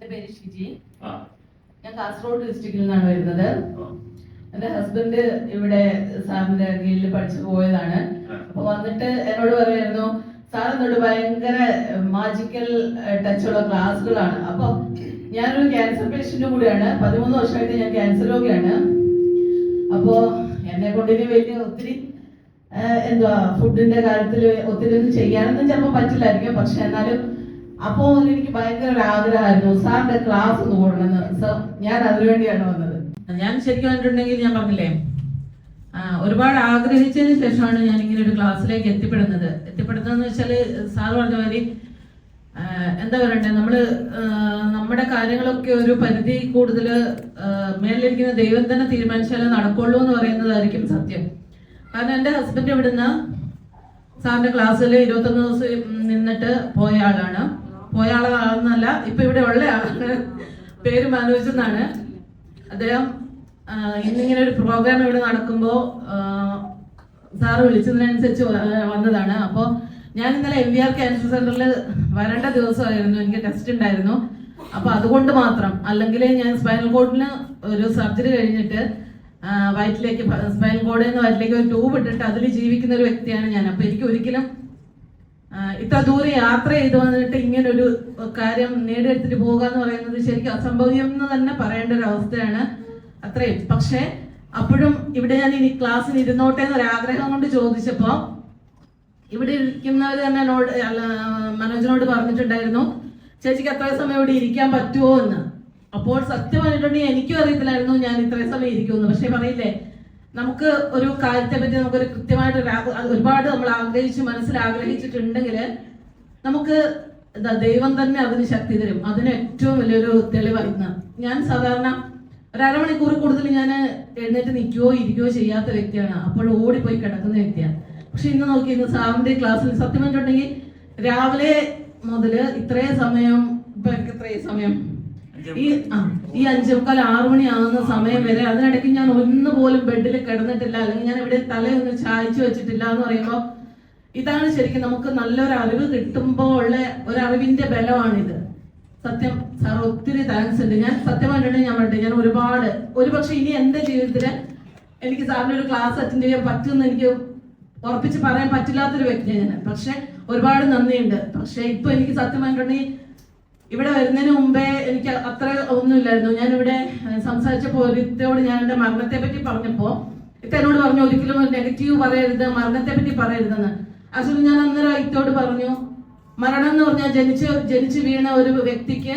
എന്റെ പേര് ഷിജി. ഞാൻ കാസർഗോഡ് ഡിസ്ട്രിക്റ്റിൽ നിന്നാണ് വരുന്നത്. എന്റെ ഹസ്ബൻഡ് ഇവിടെ സാറിന്റെ കീഴിൽ പഠിച്ചു പോയതാണ്. അപ്പൊ വന്നിട്ട് എന്നോട് പറയായിരുന്നു സാർ എന്നോട് ഭയങ്കര മാജിക്കൽ ടച്ചുള്ള ക്ലാസ്സുകളാണ്. അപ്പൊ ഞാനൊരു ക്യാൻസർ പേഷ്യന്റ് കൂടിയാണ്. പതിമൂന്ന് വർഷമായിട്ട് ഞാൻ ക്യാൻസർ രോഗിയാണ്. അപ്പോ എന്നെ കൊണ്ട് ഇനി വലിയ ഒത്തിരി എന്തുവാ ഫുഡിന്റെ കാര്യത്തിൽ ഒത്തിരി ഒന്നും ചെയ്യാനൊന്നും ചിലപ്പോൾ പറ്റില്ലായിരിക്കും. പക്ഷെ എന്നാലും അപ്പോ മുതൽ എനിക്ക് ഭയങ്കര ഒരു ആഗ്രഹമായിരുന്നു. സാറിന്റെ ക്ലാസ് കൂടണമെന്ന് സോ ഞാൻ അതിനുവേണ്ടിയാണ് വന്നത്. ഞാൻ ശരിക്കും പറഞ്ഞിട്ടുണ്ടെങ്കിൽ ഞാൻ പറഞ്ഞില്ലേ ഒരുപാട് ആഗ്രഹിച്ചതിന് ശേഷമാണ് ഞാൻ ഇങ്ങനെ ഒരു ക്ലാസ്സിലേക്ക് എത്തിപ്പെടുന്നത്. എത്തിപ്പെടുന്നതെന്ന് വെച്ചാൽ സാർ പറഞ്ഞ മാതിരി എന്താ പറയണ്ടേ നമ്മൾ നമ്മുടെ കാര്യങ്ങളൊക്കെ ഒരു പരിധി കൂടുതൽ മേലിരിക്കുന്ന ദൈവം തന്നെ തീരുമാനിച്ചാലേ നടക്കുള്ളൂ എന്ന് പറയുന്നതായിരിക്കും സത്യം. കാരണം എന്റെ ഹസ്ബൻഡ് ഇവിടുന്ന് സാറിന്റെ ക്ലാസ്സിൽ ഇരുപത്തൊന്ന് ദിവസം നിന്നിട്ട് പോയ ആളാണ്. പോയ ഇപ്പൊ ഇവിടെ ഉള്ള പേര് മനോജ് എന്നാണ്. അദ്ദേഹം ഇന്നിങ്ങനെ ഒരു പ്രോഗ്രാം ഇവിടെ നടക്കുമ്പോ സാറ് വിളിച്ചതിനനുസരിച്ച് വന്നതാണ്. അപ്പോൾ ഞാൻ ഇന്നലെ എം വി ആർ ക്യാൻസർ സെന്ററിൽ വരേണ്ട ദിവസമായിരുന്നു. എനിക്ക് ടെസ്റ്റ് ഉണ്ടായിരുന്നു. അപ്പൊ അതുകൊണ്ട് മാത്രം. അല്ലെങ്കിൽ ഞാൻ സ്പൈനൽ കോഡിന് ഒരു സർജറി കഴിഞ്ഞിട്ട് വയറ്റിലേക്ക് സ്പൈനൽ കോഡിൽ നിന്ന് വയറ്റിലേക്ക് ഒരു ട്യൂബ് ഇട്ടിട്ട് അതിൽ ജീവിക്കുന്ന ഒരു വ്യക്തിയാണ് ഞാൻ. അപ്പൊ എനിക്ക് ഒരിക്കലും ഇത്ര ദൂരെ യാത്ര ചെയ്ത് വന്നിട്ട് ഇങ്ങനെ ഒരു കാര്യം നേടിയെടുത്തിട്ട് പോകുക എന്ന് പറയുന്നത് ശരിക്കും അസംഭവ്യം എന്ന് തന്നെ പറയേണ്ട ഒരു അവസ്ഥയാണ് അത്രയും. പക്ഷേ അപ്പോഴും ഇവിടെ ഞാൻ ഇനി ക്ലാസ്സിന് ഇരുന്നോട്ടെ എന്നൊരു ആഗ്രഹം കൊണ്ട് ചോദിച്ചപ്പോ ഇവിടെ ഇരിക്കുന്നവർ തന്നെ എന്നോട് മനോജിനോട് പറഞ്ഞിട്ടുണ്ടായിരുന്നു ചേച്ചിക്ക് അത്ര സമയം ഇവിടെ ഇരിക്കാൻ പറ്റുമോ? എന്ന്. അപ്പോൾ സത്യം പറഞ്ഞിട്ടുണ്ടെങ്കിൽ എനിക്കും അറിയത്തില്ലായിരുന്നു ഞാൻ ഇത്രയും സമയം ഇരിക്കുമെന്ന്. പക്ഷെ പറയില്ലേ നമുക്ക് ഒരു കാര്യത്തെ പറ്റി നമുക്കൊരു കൃത്യമായിട്ട് ഒരുപാട് നമ്മൾ ആഗ്രഹിച്ച് മനസ്സിൽ ആഗ്രഹിച്ചിട്ടുണ്ടെങ്കിൽ നമുക്ക് ദൈവം തന്നെ അതിന് ശക്തി തരും. അതിന് ഏറ്റവും വലിയൊരു തെളിവായിരുന്നു ഞാൻ സാധാരണ ഒരു അരമണിക്കൂർ കൂടുതൽ ഞാൻ എഴുന്നേറ്റ് നിൽക്കുകയോ ഇരിക്കുകയോ ചെയ്യാത്ത വ്യക്തിയാണ്. അപ്പോൾ ഓടിപ്പോയി കിടക്കുന്ന വ്യക്തിയാണ്. പക്ഷെ ഇന്ന് നോക്കി ഇന്ന് സാറിന്റെ ക്ലാസ്സിൽ സത്യം പറഞ്ഞിട്ടുണ്ടെങ്കിൽ രാവിലെ മുതൽ ഇത്രയും സമയം ഇപ്പൊ എനിക്ക് ഇത്രയും സമയം ഈ ആ, ഈ അഞ്ചേ മുക്കാൽ ആറു മണി ആകുന്ന സമയം വരെ അതിനിടയ്ക്ക് ഞാൻ ഒന്നുപോലും ബെഡിൽ കിടന്നിട്ടില്ല. അല്ലെങ്കിൽ ഞാൻ ഇവിടെ തലയൊന്നും ചായച്ചു വെച്ചിട്ടില്ല എന്ന് പറയുമ്പോൾ ഇതാണ് ശരിക്കും നമുക്ക് നല്ലൊരു അറിവ് കിട്ടുമ്പോൾ ഉള്ള ഒരു അറിവിന്റെ ബലമാണിത്. സത്യം സാർ ഒത്തിരി താങ്ക്സ് ഉണ്ട്. ഞാൻ സത്യമായിട്ടുണ്ടെങ്കിൽ ഞാൻ പറഞ്ഞു ഞാൻ ഒരുപാട് ഒരുപക്ഷെ ഇനി എന്റെ ജീവിതത്തിൽ എനിക്ക് സാറിന്റെ ഒരു ക്ലാസ് അറ്റൻഡ് ചെയ്യാൻ പറ്റുമെന്ന് എനിക്ക് ഉറപ്പിച്ച് പറയാൻ പറ്റില്ലാത്തൊരു വ്യക്തിയാണ് ഞാൻ. പക്ഷെ ഒരുപാട് നന്ദിയുണ്ട്. പക്ഷെ ഇപ്പൊ എനിക്ക് സത്യമായിട്ടുണ്ടെങ്കിൽ ഇവിടെ വരുന്നതിന് മുമ്പേ എനിക്ക് അത്ര ഒന്നുമില്ലായിരുന്നു. ഞാൻ ഇവിടെ സംസാരിച്ചപ്പോൾ ഒരുത്തോട് ഞാൻ എന്റെ മരണത്തെ പറ്റി പറഞ്ഞപ്പോൾ എന്നോട് പറഞ്ഞു ഒരിക്കലും ഒരു നെഗറ്റീവ് പറയരുത് മരണത്തെ പറ്റി പറയരുതെന്ന്. ആക്ച്വലി ഞാൻ അന്നേരം ഇത്തോട് പറഞ്ഞു മരണം എന്ന് പറഞ്ഞാൽ ജനിച്ച് ജനിച്ച് വീണ ഒരു വ്യക്തിക്ക്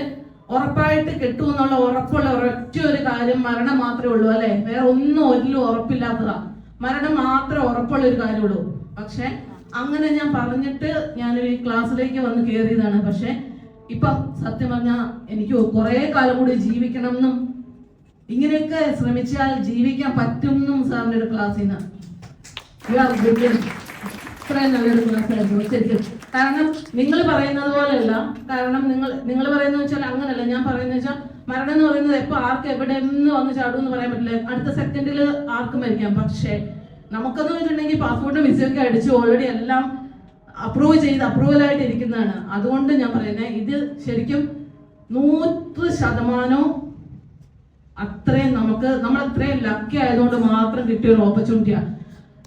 ഉറപ്പായിട്ട് കിട്ടുമെന്നുള്ള ഉറപ്പുള്ള ഒരൊറ്റ ഒരു കാര്യം മരണം മാത്രമേ ഉള്ളൂ അല്ലെ? വേറെ ഒന്നും ഒരിലും ഉറപ്പില്ലാത്തതാ. മരണം മാത്രം ഉറപ്പുള്ള ഒരു കാര്യമുള്ളൂ. പക്ഷെ അങ്ങനെ ഞാൻ പറഞ്ഞിട്ട് ഞാനൊരു ക്ലാസ്സിലേക്ക് വന്ന് കയറിയതാണ്. പക്ഷെ ഇപ്പം സത്യം പറഞ്ഞാൽ എനിക്ക് കുറെ കാലം കൂടി ജീവിക്കണം എന്നും ഇങ്ങനെയൊക്കെ ശ്രമിച്ചാൽ ജീവിക്കാൻ പറ്റും എന്നും സാറിന്റെ ഒരു ക്ലാസ്സിൽ ക്ലാസ് കാരണം നിങ്ങൾ പറയുന്നത് പോലെയല്ല. കാരണം നിങ്ങൾ നിങ്ങൾ പറയുന്നത് വെച്ചാൽ അങ്ങനല്ല. ഞാൻ പറയുന്നത് വെച്ചാൽ മരണം എന്ന് പറയുന്നത് എപ്പോ ആർക്ക് എവിടെ നിന്ന് വന്ന് ചാടും എന്ന് പറയാൻ പറ്റില്ല. അടുത്ത സെക്കൻഡിൽ ആർക്കും മരിക്കാം. പക്ഷേ നമുക്കെന്ന് വെച്ചിട്ടുണ്ടെങ്കിൽ പാസ്പോർട്ട് വിസയൊക്കെ അടിച്ച് ഓൾറെഡി എല്ലാം അപ്രൂവ് ചെയ്ത് അപ്രൂവലായിട്ട് ഇരിക്കുന്നതാണ്. അതുകൊണ്ട് ഞാൻ പറയുന്നത് ഇത് ശരിക്കും നൂറ് ശതമാനവും അത്രയും നമുക്ക് നമ്മൾ അത്രയും ലക്കി ആയതുകൊണ്ട് മാത്രം കിട്ടിയ ഒരു ഓപ്പർച്യൂണിറ്റിയാണ്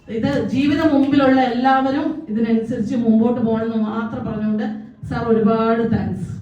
ഇത് ജീവിതം മുമ്പിലുള്ള എല്ലാവരും ഇതിനനുസരിച്ച് മുമ്പോട്ട് പോകണമെന്ന് മാത്രം പറഞ്ഞുകൊണ്ട് സാർ ഒരുപാട് താങ്ക്സ്